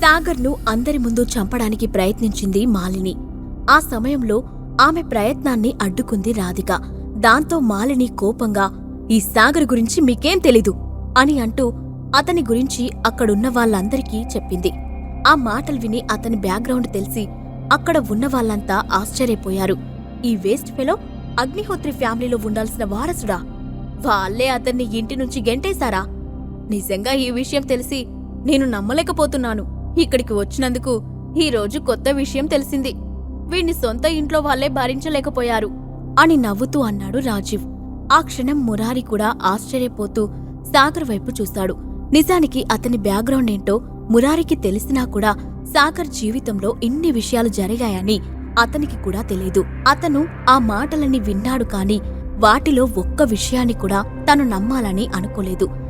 సాగర్ను అందరి ముందు చంపడానికి ప్రయత్నించింది మాలిని. ఆ సమయంలో ఆమె ప్రయత్నాన్ని అడ్డుకుంది రాధిక. దాంతో మాలిని కోపంగా ఈ సాగర్ గురించి మీకేం తెలీదు? అని అంటూ అతని గురించి అక్కడున్న వాళ్ళందరికీ చెప్పింది. ఆ మాటలు విని అతని బ్యాక్గ్రౌండ్ తెలిసి అక్కడ ఉన్న వాళ్ళంతా ఆశ్చర్యపోయారు. ఈ వేస్ట్ ఫెలో అగ్నిహోత్రి ఫ్యామిలీలో ఉండాల్సిన వారసుడా? వాళ్ళే అతన్ని ఇంటి నుంచి గెంటేశారా? నిజంగా ఈ విషయం తెలిసి నేను నమ్మలేకపోతున్నాను. ఇక్కడికి వచ్చినందుకు ఈ రోజు కొత్త విషయం తెలిసింది. వీణ్ణి సొంత ఇంట్లో వాళ్ళే భరించలేకపోయారు అని నవ్వుతూ అన్నాడు రాజీవ్. ఆ క్షణం మురారి కూడా ఆశ్చర్యపోతూ సాగర్ వైపు చూశాడు నిజానికి అతని బ్యాక్గ్రౌండ్ ఏంటో మురారికి తెలిసినా కూడా సాగర్ జీవితంలో ఇన్ని విషయాలు జరిగాయని అతనికి కూడా తెలీదు. అతను ఆ మాటలని విన్నాడు కాని వాటిలో ఒక్క విషయాన్ని కూడా తను నమ్మాలని అనుకోలేదు.